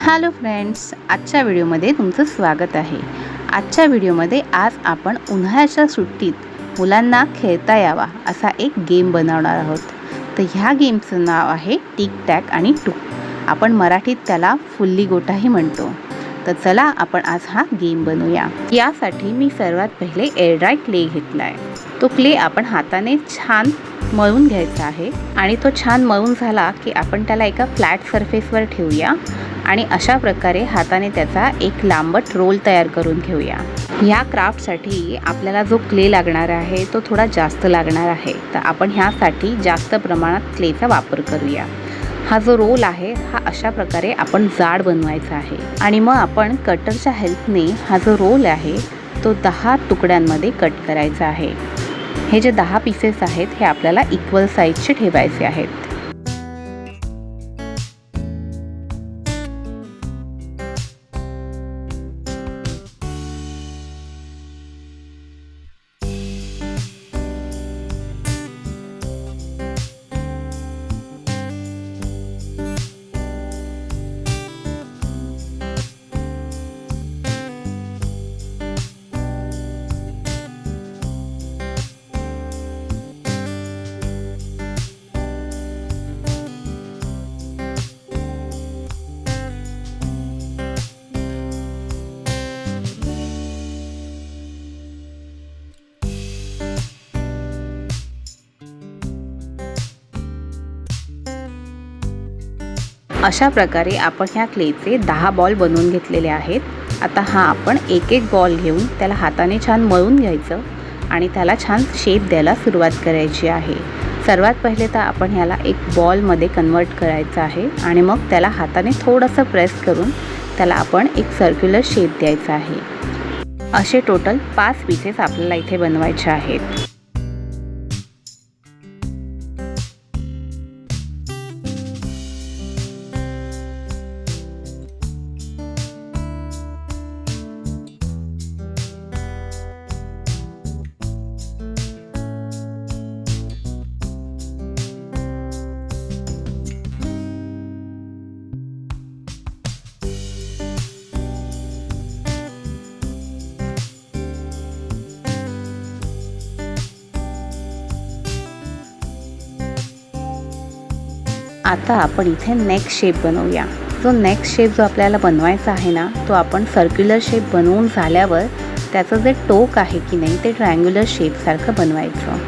Hello friends आजच्या व्हिडिओमध्ये तुमचं स्वागत आहे. आजच्या व्हिडिओमध्ये आज आपण उन्हाळ्याच्या सुट्टीत मुलांना खेळता यावा असा एक गेम बनवणार आहोत. तर ह्या गेमचं नाव आहे टिक टॅक आणि टू आपण मराठीत त्याला फुल्ली गोटाही म्हणतो. तर चला आपण आज हा गेम बनवूया. यासाठी मी सर्वात पहिले एअरड्राय क्ले घेतला आहे तो क्ले आपण हाताने छान मळून घ्यायचा आहे आणि तो छान मळून झाला की आपण त्याला एका फ्लॅट सरफेसवर ठेवूया आणि अशा प्रकारे हाताने त्याचा एक लांबट रोल तयार करून घेऊया. ह्या क्राफ्टसाठी आपल्याला जो क्ले लागणार आहे तो थोडा जास्त लागणार आहे. तर आपण ह्यासाठी जास्त प्रमाणात क्लेचा वापर करूया. हा जो रोल आहे हा अशा प्रकारे आपण जाड बनवायचा आहे. आणि मग आपण कटरच्या हेल्पने हा जो रोल आहे तो दहा तुकड्यांमध्ये कट करायचा आहे. हे जे दहा पीसेस आहेत हे आपल्याला इक्वल साईजचे ठेवायचे आहेत. अशा प्रकारे आपण ह्या क्लेचे दहा बॉल बनवून घेतलेले आहेत. आता हा आपण एक एक बॉल घेऊन त्याला हाताने छान मळून घ्यायचं आणि त्याला छान शेप द्यायला सुरुवात करायची आहे. सर्वात पहिले तर आपण ह्याला एक बॉलमध्ये कन्वर्ट करायचं आहे आणि मग त्याला हाताने थोडंसं प्रेस करून त्याला आपण एक सर्क्युलर शेप द्यायचा आहे. असे टोटल पाच पीसेस आपल्याला इथे बनवायचे आहेत. आता आपण इथे नेक्स्ट शेप बनवूया. जो नेक्स्ट शेप जो आपल्याला बनवायचा आहे ना तो आपण सर्क्युलर शेप बनवून झाल्यावर त्याचं जे टोक आहे की नाही ते ट्रायंग्युलर शेपसारखं बनवायचं.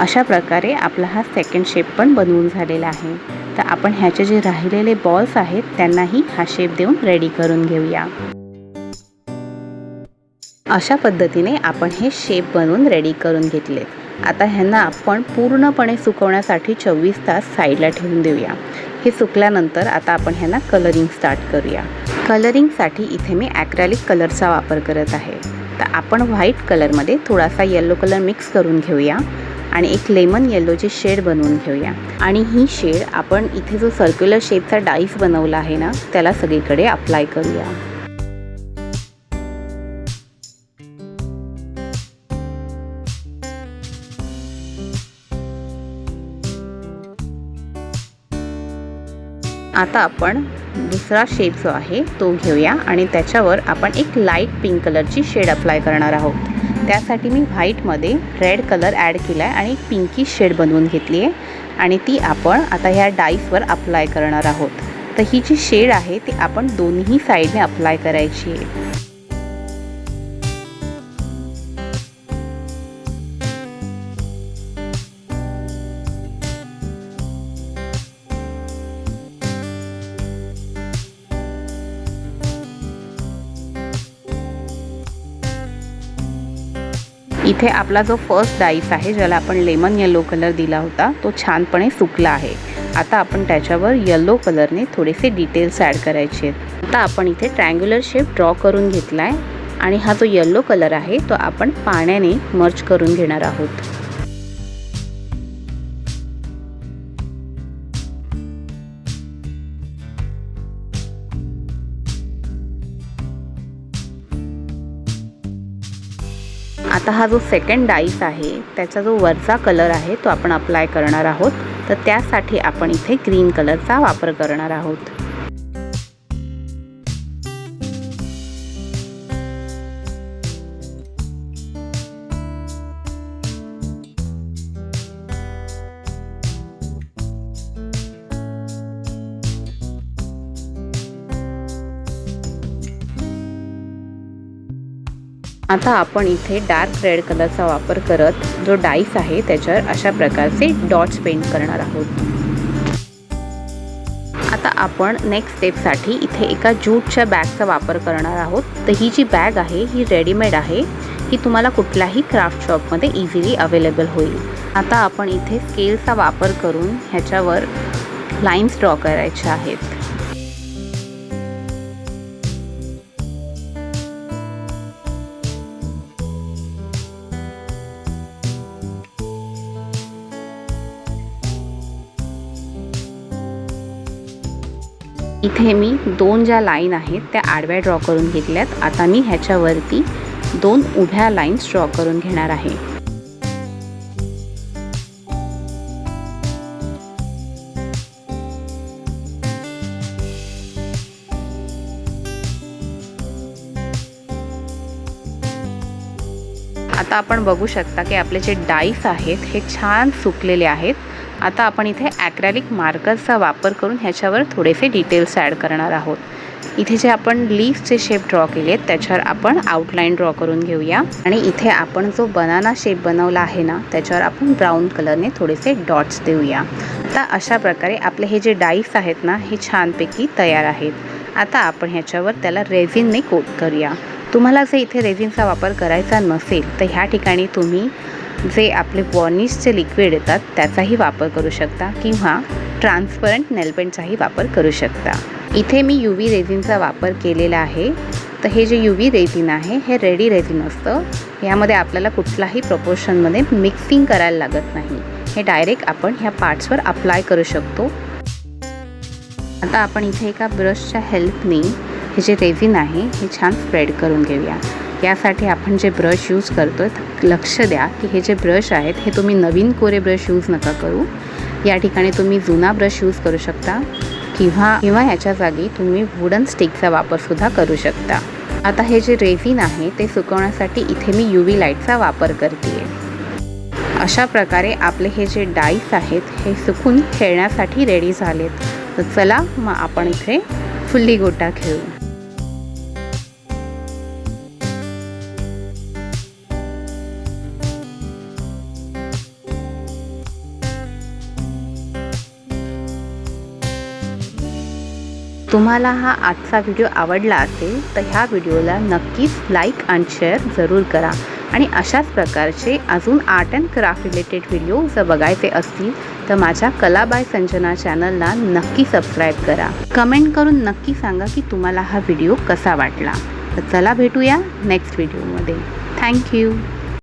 अशा प्रकारे आपला हा सेकंड शेप पण बनवून झालेला आहे. तर आपण ह्याचे जे राहिलेले बॉल्स आहेत त्यांनाही हा शेप देऊन रेडी करून घेऊया. अशा पद्धतीने आपण हे शेप बनवून रेडी करून घेतले आता ह्यांना आपण पूर्णपणे सुकवण्यासाठी चोवीस तास साईडला ठेवून देऊया. हे सुकल्यानंतर आता आपण ह्यांना कलरिंग स्टार्ट करूया. कलरिंगसाठी इथे मी ॲक्रॅलिक कलरचा वापर करत आहे. तर आपण व्हाईट कलरमध्ये थोडासा येल्लो कलर मिक्स करून घेऊया. आणि एक लेमन येलोची शेड बनवून घेऊया. आणि ही शेड आपण इथे जो सर्क्युलर शेपचा डाईस बनवला आहे ना त्याला सगळीकडे अप्लाय करूया. आता आपण दुसरा शेप जो आहे तो घेऊया आणि त्याच्यावर आपण एक लाइट पिंक कलरची शेड अप्लाय करणार आहोत. त्यासाठी मी व्हाईटमध्ये रेड कलर ॲड केला आहे आणि पिंकी शेड बनवून घेतली आहे. आणि ती आपण आता ह्या डाईसवर अप्लाय करणार आहोत. तर ही जी शेड आहे ती आपण दोन्ही साईडने अप्लाय करायची आहे. इथे आपला जो फर्स्ट डाईस आहे ज्याला आपण लेमन येलो कलर दिला होता तो छानपणे सुकला आहे. आता आपण त्याच्यावर येलो कलरने थोडेसे डिटेल्स ॲड करायचे आहेत. आता आपण इथे ट्रँग्युलर शेप ड्रॉ करून घेतला आहे आणि हा जो येल्लो कलर आहे तो आपण पाण्याने मर्च करून घेणार आहोत. आता हा जो सेकंड डाईस आहे त्याचा जो वरचा कलर आहे तो आपण अप्लाय करणार आहोत. तर त्यासाठी आपण इथे ग्रीन कलरचा वापर करणार आहोत. आता आपण इथे डार्क रेड कलरचा वापर करत जो डाईस आहे त्याच्यावर अशा प्रकारचे डॉट्स पेंट करणार आहोत. आता आपण नेक्स्ट स्टेपसाठी इथे एका ज्यूटच्या बॅगचा वापर करणार आहोत. तर ही जी बॅग आहे ही रेडीमेड आहे. ही तुम्हाला कुठल्याही क्राफ्ट शॉपमध्ये इझिली अवेलेबल होईल. आता आपण इथे स्केलचा वापर करून ह्याच्यावर लाईन्स ड्रॉ करायच्या आहेत. इथे मी दोन ज्या लाईन आहेत त्या आडव्या ड्रॉ करून घेतल्यात. आता मी ह्याच्यावरती दोन उभ्या लाईन्स ड्रॉ करून घेणार आहे. आता आपण बघू शकता की आपले जे डाईस आहेत हे छान सुकलेले आहेत. आता आपण इथे ॲक्रॅलिक मार्करचा वापर करून ह्याच्यावर थोडेसे डिटेल्स ॲड करणार आहोत. इथे जे आपण लीफचे शेप ड्रॉ केले आहेत त्याच्यावर आपण आउटलाईन ड्रॉ करून घेऊया. आणि इथे आपण जो बनाना शेप बनवला आहे ना त्याच्यावर आपण ब्राऊन कलरने थोडेसे डॉट्स देऊया. आता अशा प्रकारे आपले हे जे डाईस आहेत ना हे छानपैकी तयार आहेत. आता आपण ह्याच्यावर त्याला रेझिनने कोट करूया. तुम्हाला जर इथे रेझिनचा वापर करायचा नसेल तर ह्या ठिकाणी तुम्ही जे आपले वॉर्निशचे लिक्विड येतात त्याचाही वापर करू शकता किंवा ट्रान्सपरंट नेलपेंटचाही वापर करू शकता. इथे मी यू व्ही रेझिनचा वापर केलेला आहे. तर हे जे यू व्ही रेझिन आहे हे रेडी रेझिन असतं. यामध्ये आपल्याला कुठलाही प्रपोर्शनमध्ये मिक्सिंग करायला लागत नाही. हे डायरेक्ट आपण ह्या पार्ट्सवर अप्लाय करू शकतो. आता आपण इथे एका ब्रशच्या हेल्पने हे जे रेझिन आहे हे छान स्प्रेड करून घेऊया. यासाठी आपण जे ब्रश यूज करतो आहे लक्ष द्या की हे जे ब्रश आहेत हे तुम्ही नवीन कोरे ब्रश यूज नका करू. या ठिकाणी तुम्ही जुना ब्रश यूज करू शकता किंवा किंवा ह्याच्या जागी तुम्ही वुडन स्टिकचा वापरसुद्धा करू शकता. आता हे जे रेझिन आहे ते सुकवण्यासाठी इथे मी यू व्ही लाईटचा वापर करते अशा प्रकारे आपले हे जे डाईस आहेत हे सुकून खेळण्यासाठी रेडी झालेत. तर चला मग आपण इथे फुल्ली गोटा खेळू. तुम्हाला हा आजचा व्हिडिओ आवडला असेल तर ह्या व्हिडिओला नक्कीच लाईक आणि शेअर जरूर करा. आणि अशाच प्रकारचे अजून art and craft related video जर बघायचे असतील तर माझ्या कला बाय संजना चॅनलला नक्की सबस्क्राईब करा. कमेंट करून नक्की सांगा की तुम्हाला हा व्हिडिओ कसा वाटला. तर चला भेटूया नेक्स्ट व्हिडिओमध्ये थँक्यू